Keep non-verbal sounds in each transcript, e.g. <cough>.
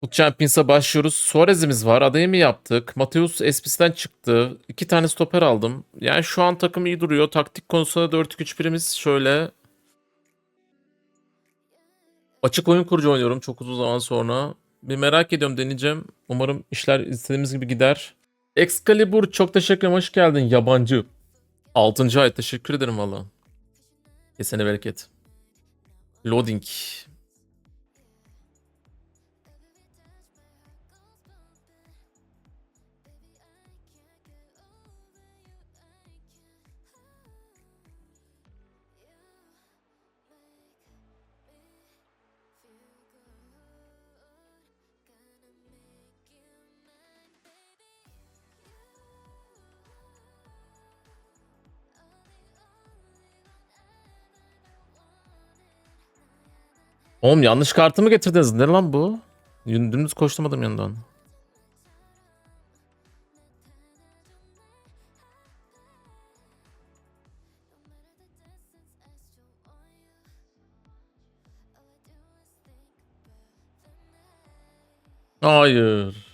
Foot Champions'a başlıyoruz. Suarez'imiz var. Adayımı yaptık. Mateus Espis'ten çıktı. İki tane stoper aldım. Yani şu an takım iyi duruyor. Taktik konusunda 4-2-3-1'imiz şöyle. Açık oyun kurucu oynuyorum çok uzun zaman sonra. Bir merak ediyorum deneyeceğim. Umarım işler istediğimiz gibi gider. Excalibur çok teşekkür ederim. Hoş geldin yabancı. 6. ay teşekkür ederim valla. Kesene bereket. Loading. Oğlum yanlış kartımı getirdiniz. Ne lan bu? Dümdüz koşturmadım yanından. Hayır.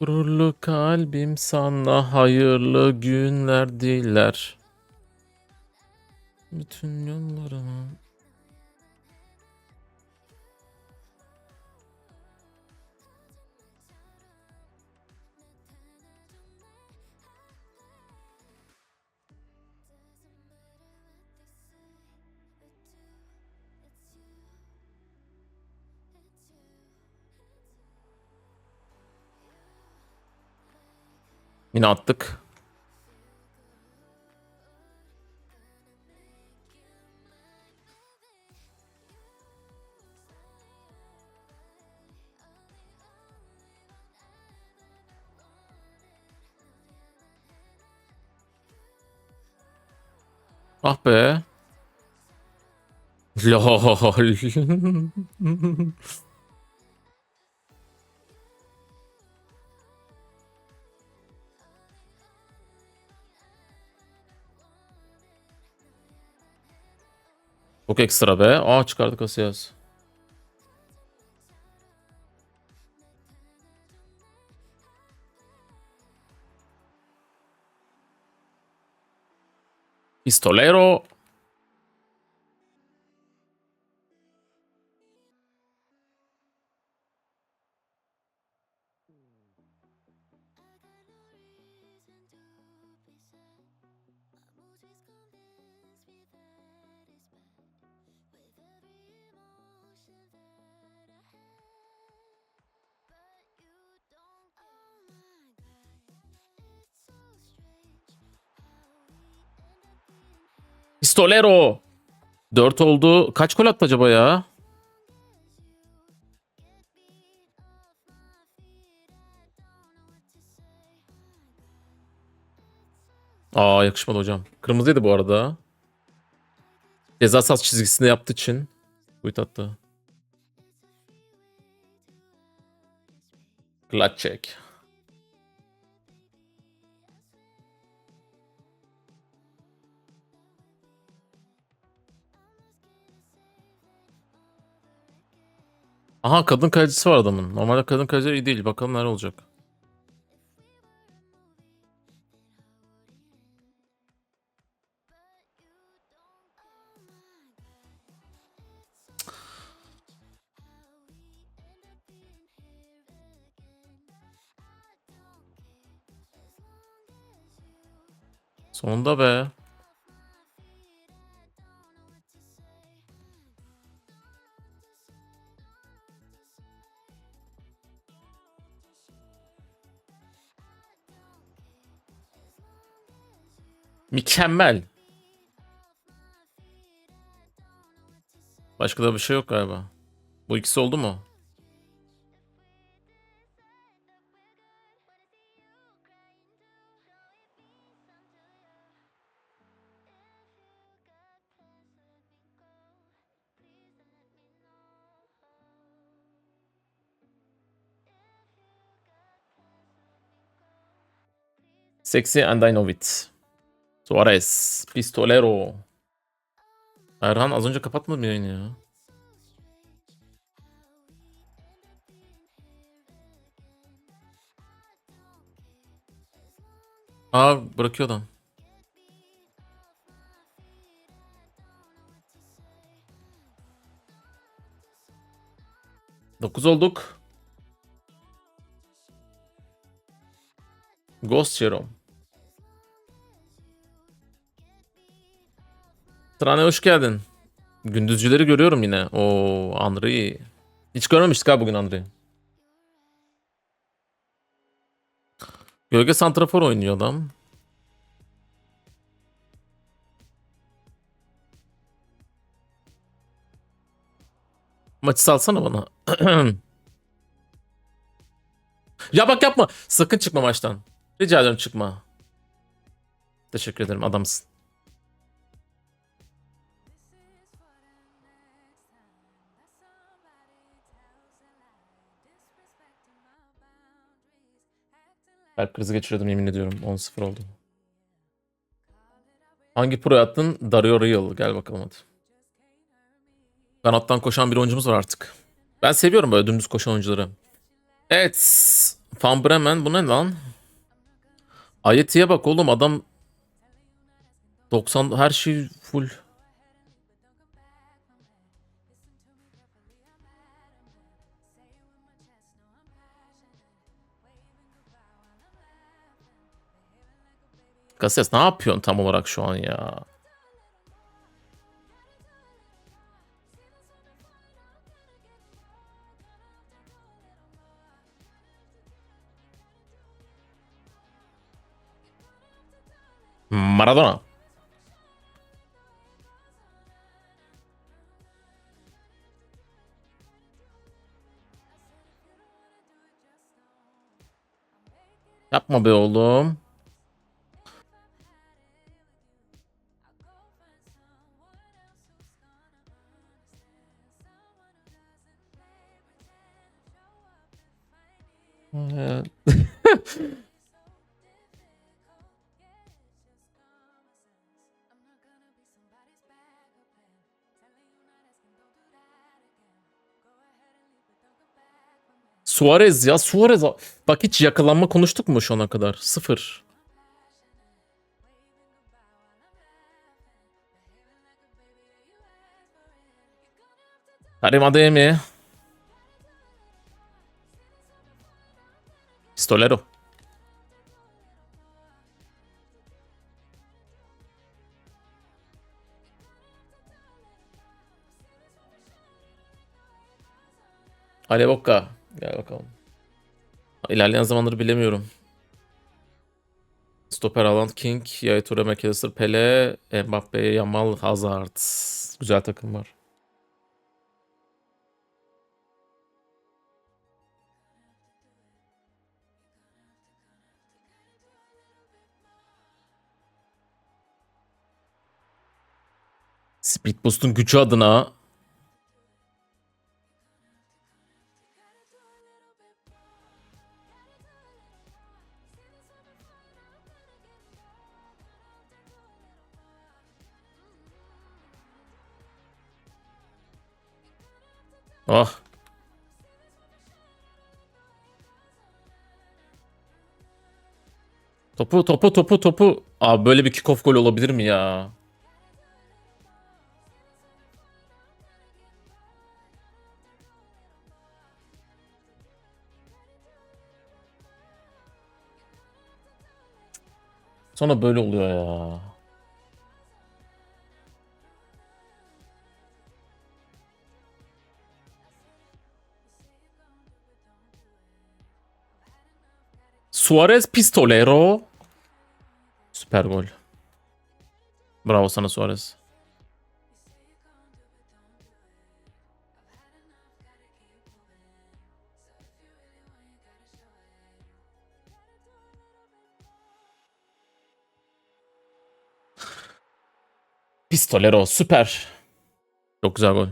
Gururlu kalbim sana hayırlı günler diler. Bütün yollarımı. Yine attık. Ah be. <laughs> Lol. Çok ekstra be. Aa çıkardık Asiyas. Pistolero. Pistolero. 4 oldu. Kaç gol attı acaba ya? Aa yakışmadı hocam. Kırmızıydı bu arada. Ceza sahası çizgisinde yaptığı için. Buyut attı. Clutch check. Aha kadın kalecisi var adamın. Normalde kadın kaleciler iyi değil. Bakalım neler olacak. Sonunda be. Mükemmel. Başka da bir şey yok galiba. Bu ikisi oldu mu? Sexy and I know it. Suarez. Pistolero. Erhan az önce kapatmadı mı yayını ya? Aa bırakıyor adam. Dokuz olduk. Ghost Jerome. Trane hoş geldin. Gündüzcüleri görüyorum yine. O Andrei. Hiç görmemiştik ha bugün Andrei. Gölge Santrafor oynuyor adam. Maçı salsana bana. <clears throat> ya bak yapma. Sakın çıkma maçtan. Rica ederim çıkma. Teşekkür ederim adamsın. Kalp krizi geçiriyordum yemin ediyorum. 10-0 oldu. Hangi pro attın? Dario Real. Gel bakalım hadi. Kanattan koşan bir oyuncumuz var artık. Ben seviyorum böyle dümdüz koşan oyuncuları. Evet. Van Bremen bu ne lan? Ayeti'ye bak oğlum adam 90 her şey full. Casillas ne yapıyorsun tam olarak şu an ya? Maradona. Yapma be oğlum. Suarez ya Suarez. Bak hiç yakalanma konuştuk mu şu ana kadar? Sıfır. Karim Adeyemi. Pistolero. Ali Bokka. Gel bakalım. İlerleyen zamanları bilemiyorum. Stoper Haaland, King, Yaya Toure, McAllister, Pele, Mbappe, Yamal, Hazard. Güzel takım var. Speed Boost'un gücü adına Oh. Topu topu topu topu. Abi böyle bir kickoff gol olabilir mi ya? Sonra böyle oluyor ya. Suarez Pistolero. Süper gol. Bravo sana Suarez. Pistolero süper. Çok güzel gol.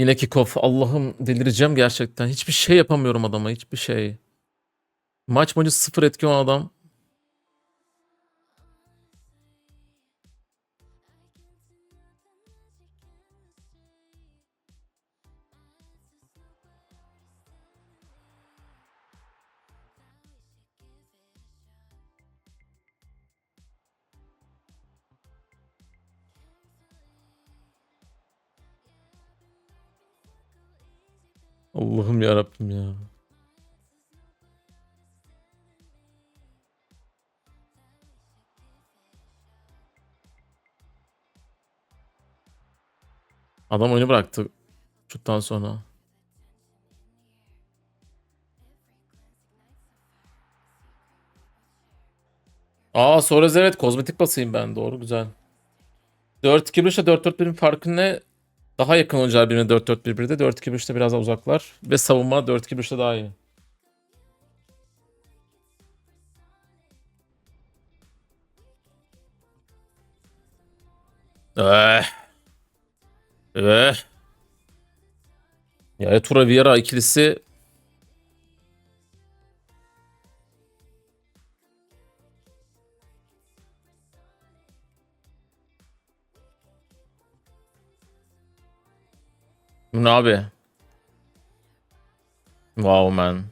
Yine kickoff. Allah'ım delireceğim gerçekten. Hiçbir şey yapamıyorum adama. Hiçbir şey. Maç boyunca sıfır etki olan adam. Allah'ım ya Rabbim ya. Adam oyunu bıraktı şuttan sonra. Aa Suarez evet kozmetik basayım ben doğru güzel. 4-2-1 ile 4-4-1'in farkı ne? Daha yakın oyuncular birbirine 4-4-1-1'de 4-2-1'de biraz daha uzaklar. Ve savunma 4-2-1'de daha iyi. Eh. Eh. Ya Etura Vieira ikilisi Bu ne abi? Wow man.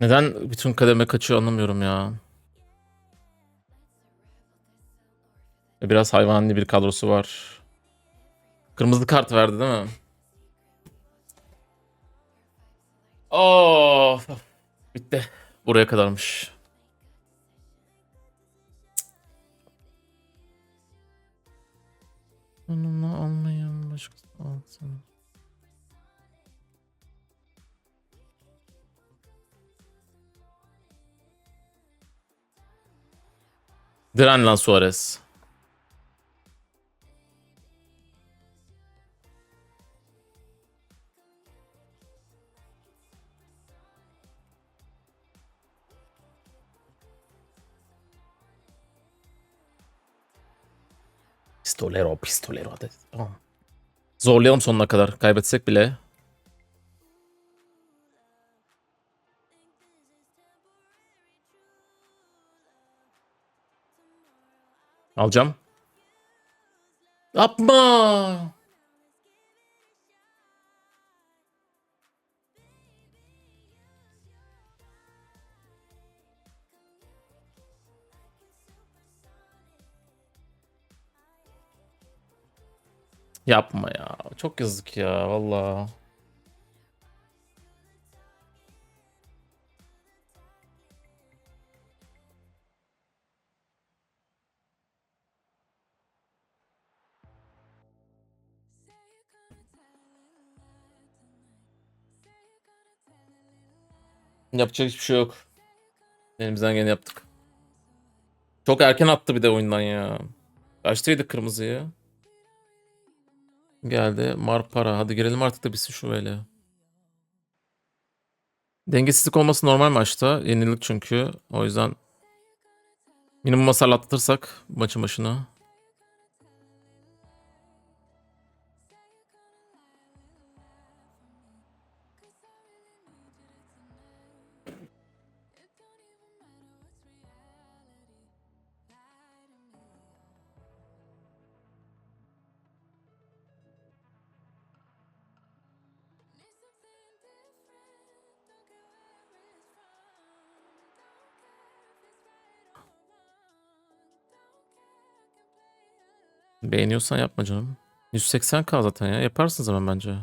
Neden bütün kademe kaçıyor anlamıyorum ya. Biraz hayvani bir kadrosu var. Kırmızı kart verdi değil mi? Of. Bitti. Buraya kadarmış. Onunla almayın başkası alsın. Diren lan Suarez. Pistolero, pistolero. Hadi. Tamam. Zorlayalım sonuna kadar. Kaybetsek bile. Alacağım. Yapma. Yapma ya. Çok yazık ya valla. Yapacak hiçbir şey yok. Elimizden geleni yaptık. Çok erken attı bir de oyundan ya. Kaçtaydı kırmızıyı? Geldi. Marpara. Hadi girelim artık da bitsin şu böyle. Dengesizlik olması normal maçta. Yenilik çünkü. O yüzden minimum hasar atlatırsak maçın başına. Beğeniyorsan yapma canım. 180k zaten ya. Yaparsın zaman bence.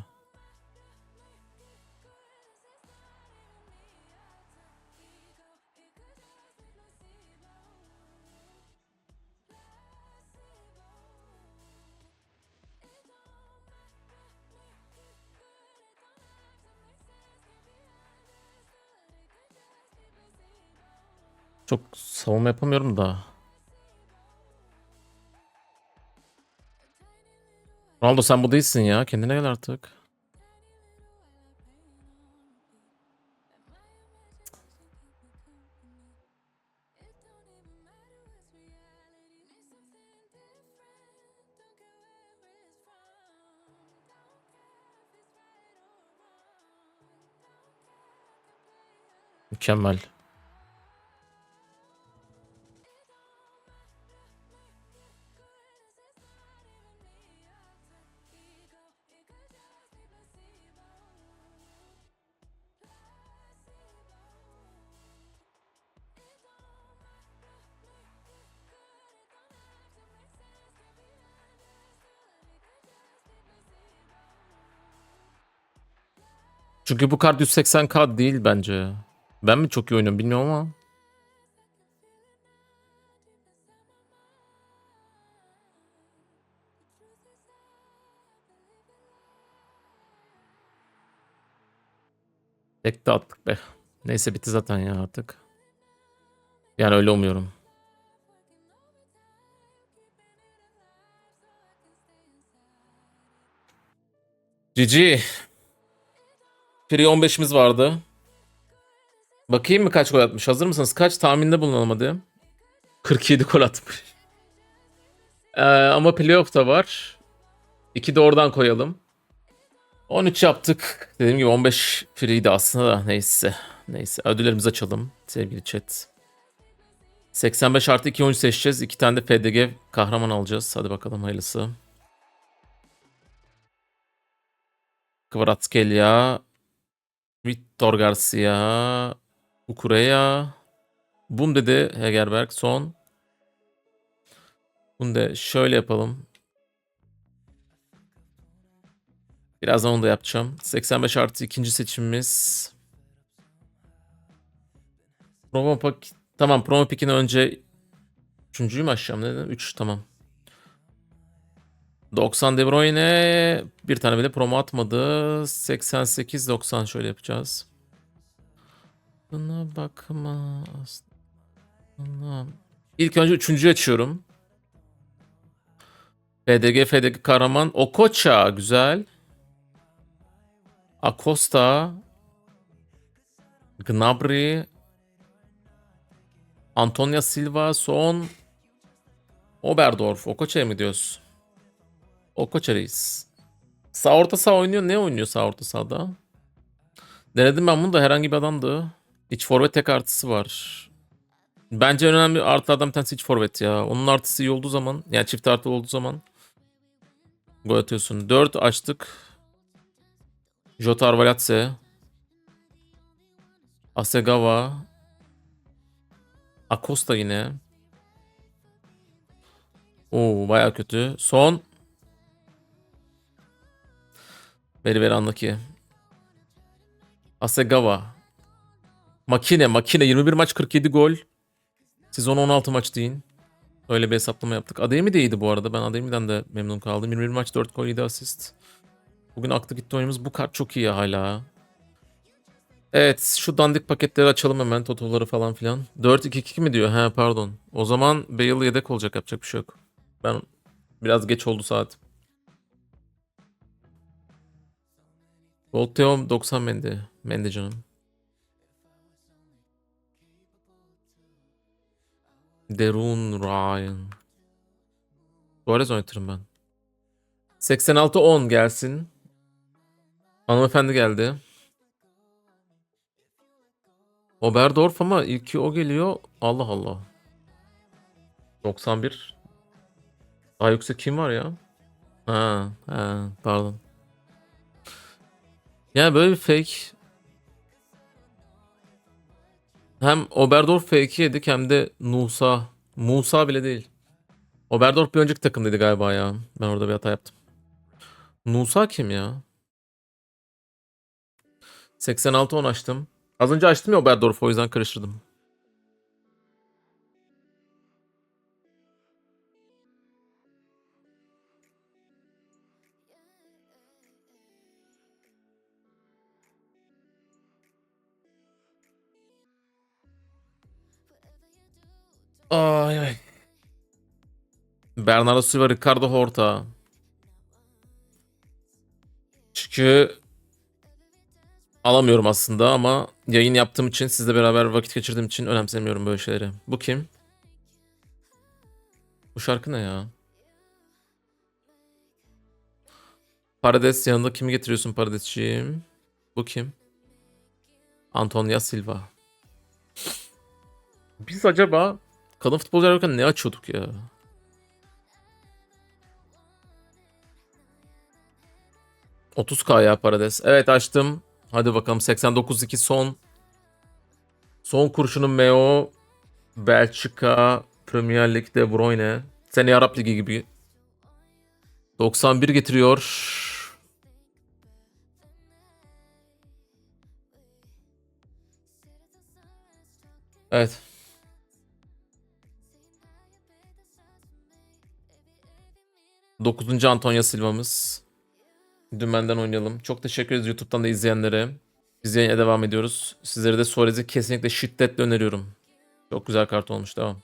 Çok savunma yapamıyorum da. Ronaldo sen bu değilsin ya. Kendine gel artık. Mükemmel. Çünkü bu kart 180k değil bence. Ben mi çok iyi oynuyorum bilmiyorum ama. Tek de attık be. Neyse bitti zaten ya artık. Yani öyle umuyorum. GG. Free 15'imiz vardı. Bakayım mı kaç gol atmış? Hazır mısınız? Kaç tahminde bulunalım hadi. 47 gol atmış. Ee, ama playoff da var. 2 de oradan koyalım. 13 yaptık. Dediğim gibi 15 free'ydi aslında da neyse. Neyse ödüllerimizi açalım sevgili chat. 85 artı 2 oyuncu seçeceğiz. 2 tane de FDG kahraman alacağız. Hadi bakalım hayırlısı. Kvaratskhelia, Victor Garcia, Ukureya, Bum dedi Hegerberg son. Bunu da şöyle yapalım. Birazdan onu da yapacağım. 85 artı ikinci seçimimiz. Promo pak tamam promo pikini önce üçüncüyü mü açacağım ne dedim? 3 tamam. 90 De Bruyne bir tane bile promo atmadı. 88 90 şöyle yapacağız. Buna bakma aslında. İlk önce üçüncüyü açıyorum. FDG FDG Karaman Okocha güzel. Acosta Gnabry Antonio Silva son Oberdorf Okoça'ya mı diyoruz? Okoça reis. Sağ orta sağ oynuyor. Ne oynuyor sağ orta sahada? Denedim ben bunu da herhangi bir adamdı. İç forvet tek artısı var. Bence en önemli artılardan bir tanesi iç forvet ya. Onun artısı iyi olduğu zaman yani çift artı olduğu zaman gol atıyorsun. 4 açtık. Jota Arvalatse. Asegawa. Acosta yine. Oo baya kötü. Son. Veri veri anla ki. Asegawa. Makine makine 21 maç 47 gol. Siz 10-16 maç deyin. Öyle bir hesaplama yaptık. Ademi de iyiydi bu arada. Ben Ademi'den de memnun kaldım. 21 maç 4 gol 7 asist. Bugün aktı gitti oyunumuz. Bu kart çok iyi hala. Evet şu dandik paketleri açalım hemen. Totoları falan filan. 4-2-2 mi diyor? He pardon. O zaman Bale yedek olacak yapacak bir şey yok. Ben biraz geç oldu saat. Volteo 90 Mendy. Mendy canım. Derun Ryan. Suarez oynatırım ben. 86-10 gelsin. Hanımefendi geldi. Oberdorf ama ilki o geliyor. Allah Allah. 91. Daha yüksek kim var ya? Ha, ha pardon. Yani böyle bir fake. Hem Oberdorf fake yedik hem de Nusa. Musa bile değil. Oberdorf bir önceki takımdaydı galiba ya. Ben orada bir hata yaptım. Nusa kim ya? 86-10 açtım. Az önce açtım ya Oberdorf o yüzden karıştırdım. Ay ay. Bernardo Silva, Ricardo Horta. Çünkü alamıyorum aslında ama yayın yaptığım için sizle beraber vakit geçirdiğim için önemsemiyorum böyle şeyleri. Bu kim? Bu şarkı ne ya? Parades yanında kimi getiriyorsun Paradesciğim? Bu kim? Antonia Silva. Biz acaba kadın futbolcu ararken ne açıyorduk ya? ...30k ya Parades. Evet açtım. Hadi bakalım 89-2 son. Son kurşunun Meo. Belçika. Premier Lig Bruyne. Seneye Arap Ligi gibi. 91 getiriyor. Evet. Dokuzuncu Antonio Silva'mız. Dümenden oynayalım. Çok teşekkür ederiz YouTube'dan da izleyenlere. Biz yayına devam ediyoruz. Sizlere de Suarez'i kesinlikle şiddetle öneriyorum. Çok güzel kart olmuş. Devam.